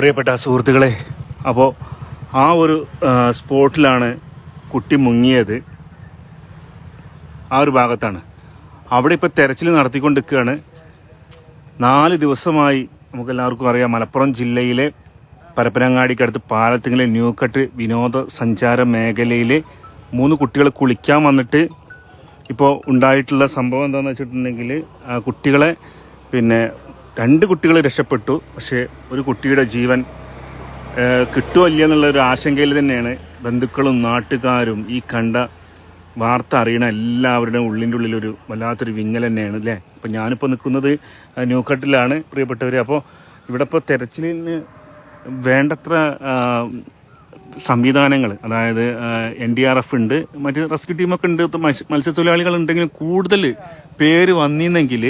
പ്രിയപ്പെട്ട സുഹൃത്തുക്കളെ അപ്പോൾ ആ ഒരു സ്പോട്ടിലാണ് കുട്ടി മുങ്ങിയത്. ആ ഒരു ഭാഗത്താണ്. അവിടെ ഇപ്പോൾ തെരച്ചിൽ നടത്തിക്കൊണ്ടിരിക്കുകയാണ്. നാല് ദിവസമായി നമുക്കെല്ലാവർക്കും അറിയാം മലപ്പുറം ജില്ലയിലെ പരപ്പനങ്ങാടിക്കടുത്ത് പാലത്തിങ്ങിലെ ന്യൂക്കട്ട് വിനോദസഞ്ചാര മേഖലയിൽ മൂന്ന് കുട്ടികൾ കുളിക്കാൻ വന്നിട്ട് ഇപ്പോൾ ഉണ്ടായിട്ടുള്ള സംഭവം എന്താണെന്ന് വെച്ചിട്ടുണ്ടെങ്കിൽ കുട്ടികളെ പിന്നെ രണ്ട് കുട്ടികൾ രക്ഷപ്പെട്ടു. പക്ഷേ ഒരു കുട്ടിയുടെ ജീവൻ കിട്ടുമല്ല കിട്ടുമോ എന്നുള്ള ഒരു ആശങ്കയിൽ തന്നെയാണ് ബന്ധുക്കളും നാട്ടുകാരും ഈ കണ്ട വാർത്ത അറിയണ എല്ലാവരുടെയും ഉള്ളിന്റെ ഉള്ളിലൊരു വല്ലാത്തൊരു വിങ്ങൽ തന്നെയാണ് അല്ലേ? അപ്പോൾ ഞാനിപ്പോൾ നിൽക്കുന്നത് ന്യൂക്കട്ടിലാണ് പ്രിയപ്പെട്ടവർ അപ്പോൾ ഇവിടെ ഇപ്പോൾ തെരച്ചിലിന് വേണ്ടത്ര സംവിധാനങ്ങൾ അതായത് എൻ ഡി ആർ എഫ് ഉണ്ട് മറ്റ് റെസ്ക്യൂ ടീമൊക്കെ ഉണ്ട് മത്സ്യത്തൊഴിലാളികൾ ഉണ്ടെങ്കിൽ കൂടുതൽ പേര് വന്നിരുന്നെങ്കിൽ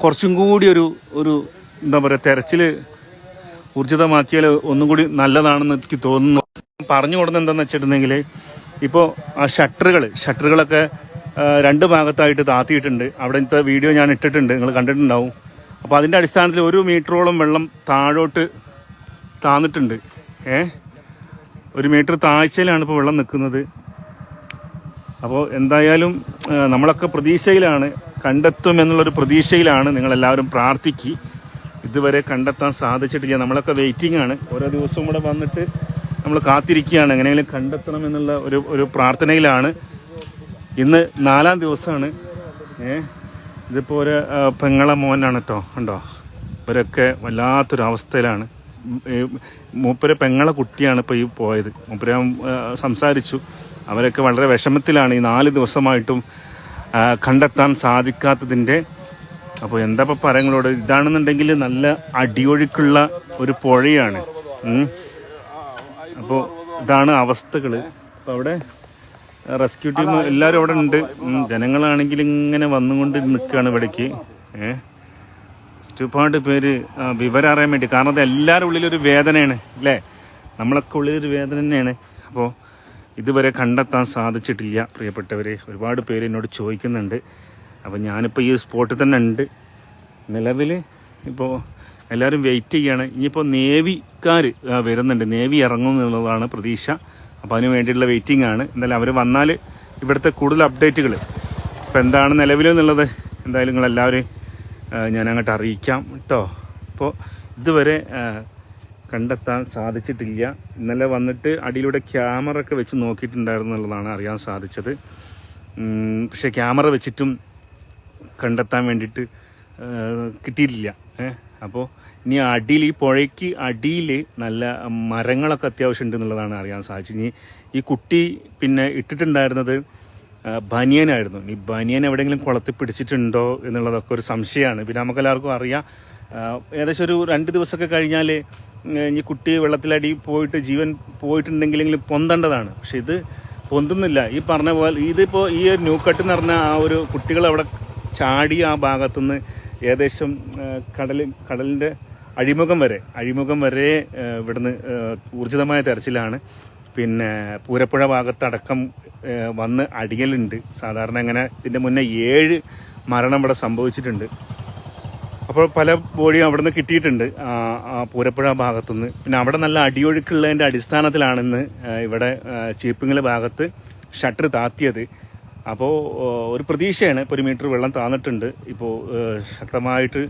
കുറച്ചും കൂടി ഒരു ഒരു എന്താ പറയുക തെരച്ചിൽ ഊർജിതമാക്കിയാൽ ഒന്നും കൂടി നല്ലതാണെന്ന് എനിക്ക് തോന്നുന്നു. പറഞ്ഞു കൊടുക്കുന്നത് എന്താണെന്ന് വെച്ചിട്ടുണ്ടെങ്കിൽ ഇപ്പോൾ ആ ഷട്ടറുകൾ ഷട്ടറുകളൊക്കെ രണ്ട് ഭാഗത്തായിട്ട് താത്തിയിട്ടുണ്ട്. അവിടുത്തെ വീഡിയോ ഞാൻ ഇട്ടിട്ടുണ്ട് നിങ്ങൾ കണ്ടിട്ടുണ്ടാവും. അപ്പോൾ അതിന്റെ അടിസ്ഥാനത്തിൽ ഒരു മീറ്ററോളം വെള്ളം താഴോട്ട് താന്നിട്ടുണ്ട്. ഏ? ഒരു മീറ്റർ താഴ്ചയിലാണ് ഇപ്പോൾ വെള്ളം നിൽക്കുന്നത്. അപ്പോൾ എന്തായാലും നമ്മളൊക്കെ പ്രതീക്ഷയിലാണ്. കണ്ടെത്തും എന്നുള്ളൊരു പ്രതീക്ഷയിലാണ് നിങ്ങളെല്ലാവരും പ്രാർത്ഥിക്ക്. ഇതുവരെ കണ്ടെത്താൻ സാധിച്ചിട്ടില്ല. നമ്മളൊക്കെ വെയിറ്റിംഗ് ആണ്. ഓരോ ദിവസവും കൂടെ വന്നിട്ട് നമ്മൾ കാത്തിരിക്കുകയാണ്. എങ്ങനെയെങ്കിലും കണ്ടെത്തണം എന്നുള്ള ഒരു ഒരു പ്രാർത്ഥനയിലാണ്. ഇന്ന് നാലാം ദിവസമാണ്. ഏ ഇതിപ്പോൾ ഒരു പെങ്ങള മോനാണ് കേട്ടോ ഉണ്ടോ ഇവരൊക്കെ വല്ലാത്തൊരു അവസ്ഥയിലാണ്. ഉം, ഈ മൂപ്പര് പെങ്ങളെ കുട്ടിയാണ് ഇപ്പോൾ ഈ പോയത്. മൂപ്പര് സംസാരിച്ചു. അവരൊക്കെ വളരെ വിഷമത്തിലാണ് ഈ നാല് ദിവസമായിട്ടും കണ്ടെത്താൻ സാധിക്കാത്തതിന്റെ. അപ്പോൾ എന്താ ഇപ്പോൾ പറയങ്ങളോട് ഇതാണെന്നുണ്ടെങ്കിൽ നല്ല അടിയൊഴുക്കുള്ള ഒരു പുഴയാണ്. അപ്പോൾ ഇതാണ് അവസ്ഥകൾ. അപ്പോൾ അവിടെ റെസ്ക്യൂ ടീം എല്ലാവരും അവിടെ ഉണ്ട്. ജനങ്ങളാണെങ്കിൽ ഇങ്ങനെ വന്നുകൊണ്ട് നിൽക്കുകയാണ് ഇവിടേക്ക്. ഏഹ് ഒരുപാട് പേര് വിവരം അറിയാൻ വേണ്ടി. കാരണം അത് എല്ലാവരുടെ ഉള്ളിലൊരു വേദനയാണ് അല്ലേ? നമ്മളൊക്കെ ഉള്ളിലൊരു വേദന തന്നെയാണ്. അപ്പോൾ ഇതുവരെ കണ്ടെത്താൻ സാധിച്ചിട്ടില്ല പ്രിയപ്പെട്ടവരെ. ഒരുപാട് പേര് എന്നോട് ചോദിക്കുന്നുണ്ട്. അപ്പോൾ ഞാനിപ്പോൾ ഈ സ്പോട്ടിൽ തന്നെ ഉണ്ട്. നിലവിൽ ഇപ്പോൾ എല്ലാവരും വെയിറ്റ് ചെയ്യുകയാണ് ഇനിയിപ്പോൾ നേവിക്കാർ വരുന്നുണ്ട്. നേവി ഇറങ്ങും എന്നുള്ളതാണ് പ്രതീക്ഷ. അപ്പോൾ അതിന് വേണ്ടിയിട്ടുള്ള വെയിറ്റിംഗ് ആണ്. എന്തായാലും അവർ വന്നാൽ ഇവിടുത്തെ കൂടുതൽ അപ്ഡേറ്റുകൾ ഇപ്പോൾ എന്താണ് നിലവിലെന്നുള്ളത് എന്തായാലും നിങ്ങളെല്ലാവരും ഞാനങ്ങോട്ട് അറിയിക്കാം കേട്ടോ അപ്പോൾ ഇതുവരെ കണ്ടെത്താൻ സാധിച്ചിട്ടില്ല. ഇന്നലെ വന്നിട്ട് അടിയിലൂടെ ക്യാമറ ഒക്കെ വെച്ച് നോക്കിയിട്ടുണ്ടായിരുന്നു എന്നുള്ളതാണ് അറിയാൻ സാധിച്ചത്. പക്ഷേ ക്യാമറ വെച്ചിട്ടും കണ്ടെത്താൻ വേണ്ടിയിട്ട് കിട്ടിയിട്ടില്ല. അപ്പോൾ ഇനി അടിയിൽ ഈ പുഴയ്ക്ക് അടിയിൽ നല്ല മരങ്ങളൊക്കെ അത്യാവശ്യം ഉണ്ട് എന്നുള്ളതാണ് അറിയാൻ സാധിച്ചത്. ഇനി ഈ കുട്ടി പിന്നെ ഇട്ടിട്ടുണ്ടായിരുന്നത് ബനിയനായിരുന്നു. ഈ ബനിയൻ എവിടെയെങ്കിലും കുളത്തിൽ പിടിച്ചിട്ടുണ്ടോ എന്നുള്ളതൊക്കെ ഒരു സംശയമാണ്. പിന്നെ നമുക്കെല്ലാവർക്കും അറിയാം ഏകദേശം ഒരു രണ്ട് ദിവസമൊക്കെ കഴിഞ്ഞാൽ ഈ കുട്ടി വെള്ളത്തിലടി പോയിട്ട് ജീവൻ പോയിട്ടുണ്ടെങ്കിലെങ്കിലും പൊന്തേണ്ടതാണ്. പക്ഷെ ഇത് പൊന്തുന്നില്ല. ഈ പറഞ്ഞ പോലെ ഇതിപ്പോൾ ഈ ഒരു ന്യൂ കട്ട് എന്ന് പറഞ്ഞ ആ ഒരു കുട്ടികൾ അവിടെ ചാടി ആ ഭാഗത്തുനിന്ന് ഏകദേശം കടൽ കടലിന്റെ അഴിമുഖം വരെ അഴിമുഖം വരെ ഇവിടുന്ന് ഊർജിതമായ തെരച്ചിലാണ്. പിന്നെ പൂരപ്പുഴ ഭാഗത്തടക്കം വന്ന് അടിയലുണ്ട്. സാധാരണ അങ്ങനെ ഇതിന്റെ മുന്നേ ഏഴ് മരണം ഇവിടെ സംഭവിച്ചിട്ടുണ്ട്. അപ്പോൾ പല ബോഡിയും അവിടെ നിന്ന് കിട്ടിയിട്ടുണ്ട് പൂരപ്പുഴ ഭാഗത്തുനിന്ന്. പിന്നെ അവിടെ നല്ല അടിയൊഴുക്കുള്ളതിന്റെ അടിസ്ഥാനത്തിലാണിന്ന് ഇവിടെ ചീപ്പിങ്ങൽ ഭാഗത്ത് ഷട്ടർ താത്തിയത്. അപ്പോൾ ഒരു പ്രതീക്ഷയാണ്. ഇപ്പോൾ ഒരു മീറ്റർ വെള്ളം താന്നിട്ടുണ്ട്. ഇപ്പോൾ ശക്തമായിട്ട്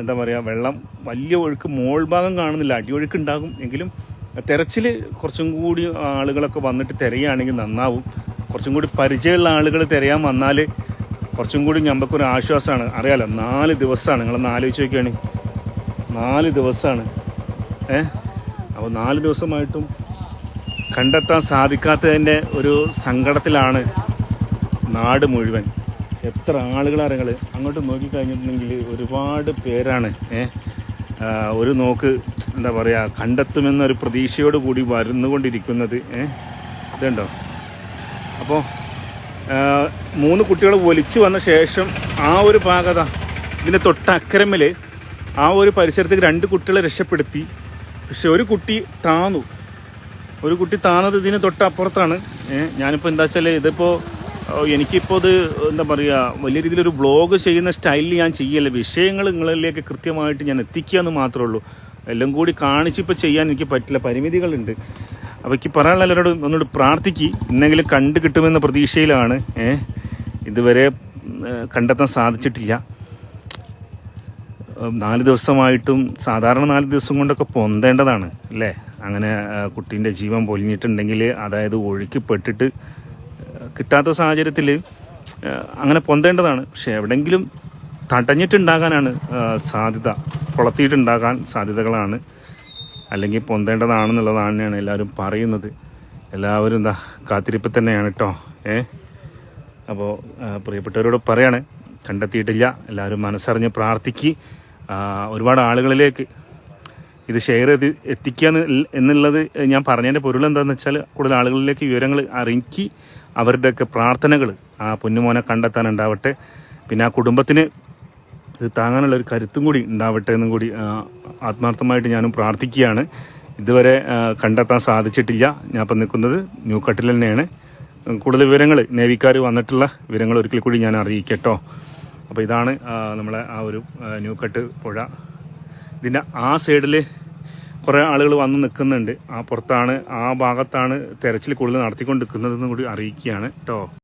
എന്താ പറയുക വെള്ളം വലിയ ഒഴുക്ക് മോൾ ഭാഗം കാണുന്നില്ല. അടിയൊഴുക്ക് ഉണ്ടാകും. എങ്കിലും തിരച്ചിൽ കുറച്ചും കൂടി ആളുകളൊക്കെ വന്നിട്ട് തിരയുകയാണെങ്കിൽ നന്നാവും. കുറച്ചും കൂടി പരിചയമുള്ള ആളുകൾ തിരയാൻ വന്നാൽ കുറച്ചും കൂടി ഞമ്പക്കൊരു ആശ്വാസമാണ് അറിയാലോ നാല് ദിവസമാണ് നിങ്ങളൊന്ന് ആലോചിച്ച് നോക്കിയാണ്. നാല് ദിവസമാണ് ഏ? അപ്പോൾ നാല് ദിവസമായിട്ടും കണ്ടെത്താൻ സാധിക്കാത്തതിന്റെ ഒരു സങ്കടത്തിലാണ് നാട് മുഴുവൻ. എത്ര ആളുകളാണ് നിങ്ങൾ അങ്ങോട്ട് നോക്കിക്കഴിഞ്ഞിട്ടുണ്ടെങ്കിൽ ഒരുപാട് പേരാണ്. ഏ? ഒരു നോക്ക് എന്താ പറയുക കണ്ടെത്തുമെന്നൊരു പ്രതീക്ഷയോട് കൂടി വരുന്നുകൊണ്ടിരിക്കുന്നത്. ഏ? ഇതുണ്ടോ? അപ്പോൾ മൂന്ന് കുട്ടികൾ ഒലിച്ചു വന്ന ശേഷം ആ ഒരു പാകത ഇതിന്റെ തൊട്ടക്കരമിൽ ആ ഒരു പരിസരത്തേക്ക് രണ്ട് കുട്ടികളെ രക്ഷപ്പെടുത്തി. പക്ഷെ ഒരു കുട്ടി താന്നു. ഒരു കുട്ടി താന്നത് ഇതിന് തൊട്ടപ്പുറത്താണ്. ഞാനിപ്പോൾ എന്താ വെച്ചാൽ ഇതിപ്പോൾ എനിക്കിപ്പോൾ ഇത് എന്താ പറയുക വലിയ രീതിയിലൊരു ബ്ലോഗ് ചെയ്യുന്ന സ്റ്റൈലിൽ ഞാൻ ചെയ്യല്ല. വിഷയങ്ങൾ നിങ്ങളിലേക്ക് കൃത്യമായിട്ട് ഞാൻ എത്തിക്കുക എന്ന് മാത്രമേ ഉള്ളൂ. എല്ലാം കൂടി കാണിച്ചിപ്പോൾ ചെയ്യാൻ എനിക്ക് പറ്റില്ല. പരിമിതികളുണ്ട്. അപ്പോൾ എനിക്ക് പറയാനുള്ള എല്ലാവരോടും ഒന്നുകൂടി പ്രാർത്ഥിക്ക്. ഇന്നെങ്കിലും കണ്ടു കിട്ടുമെന്ന പ്രതീക്ഷയിലാണ്. ഇതുവരെ കണ്ടെത്താൻ സാധിച്ചിട്ടില്ല. നാല് ദിവസമായിട്ടും സാധാരണ നാല് ദിവസം കൊണ്ടൊക്കെ പൊന്തേണ്ടതാണ് അല്ലേ? അങ്ങനെ കുട്ടീന്റെ ജീവൻ പൊലിഞ്ഞിട്ടുണ്ടെങ്കിൽ അതായത് ഒഴുക്കിപ്പെട്ടിട്ട് കിട്ടാത്ത സാഹചര്യത്തിൽ അങ്ങനെ പൊന്തേണ്ടതാണ്. പക്ഷെ എവിടെയെങ്കിലും തടഞ്ഞിട്ടുണ്ടാകാനാണ് സാധ്യത. കൊളത്തിയിട്ടുണ്ടാകാൻ സാധ്യതകളാണ്. അല്ലെങ്കിൽ പൊന്തേണ്ടതാണെന്നുള്ളതാണ് തന്നെയാണ് എല്ലാവരും പറയുന്നത്. എല്ലാവരും എന്താ കാത്തിരിപ്പ് തന്നെയാണ് കേട്ടോ ഏ? അപ്പോൾ പ്രിയപ്പെട്ടവരോട് പറയാണ് കണ്ടെത്തിയിട്ടില്ല. എല്ലാവരും മനസ്സറിഞ്ഞ് പ്രാർത്ഥിക്ക്. ഒരുപാട് ആളുകളിലേക്ക് ഇത് ഷെയർ ചെയ്ത് എത്തിക്കുക എന്നുള്ളത് ഞാൻ പറഞ്ഞതിന്റെ പൊരുൾ എന്താണെന്ന് വെച്ചാൽ കൂടുതൽ ആളുകളിലേക്ക് വിവരങ്ങൾ അറിയിക്കി. അവരുടെയൊക്കെ പ്രാർത്ഥനകൾ ആ പൊന്നുമോനെ കണ്ടെത്താനുണ്ടാവട്ടെ. പിന്നെ ആ കുടുംബത്തിന് ഇത് താങ്ങാനുള്ള ഒരു കരുത്തും കൂടി ഉണ്ടാവട്ടെ എന്നും കൂടി ആത്മാർത്ഥമായിട്ട് ഞാനും പ്രാർത്ഥിക്കുകയാണ്. ഇതുവരെ കണ്ടെത്താൻ സാധിച്ചിട്ടില്ല. ഞാൻ ഇപ്പം നിൽക്കുന്നത് ന്യൂ കട്ടിൽ തന്നെയാണ്. കൂടുതൽ വിവരങ്ങൾ നേവിക്കാർ വന്നിട്ടുള്ള വിവരങ്ങൾ ഒരിക്കൽ കൂടി ഞാൻ അറിയിക്കട്ടോ. അപ്പോൾ ഇതാണ് നമ്മളെ ആ ഒരു ന്യൂ കട്ട് പുഴ. ഇതിന്റെ ആ സൈഡിൽ കുറേ ആളുകൾ വന്ന് നിൽക്കുന്നുണ്ട്. ആ പുറത്താണ് ആ ഭാഗത്താണ് തെരച്ചിൽ കൂടുതൽ നടത്തിക്കൊണ്ട് നിൽക്കുന്നതെന്നും കൂടി അറിയിക്കുകയാണ് കേട്ടോ.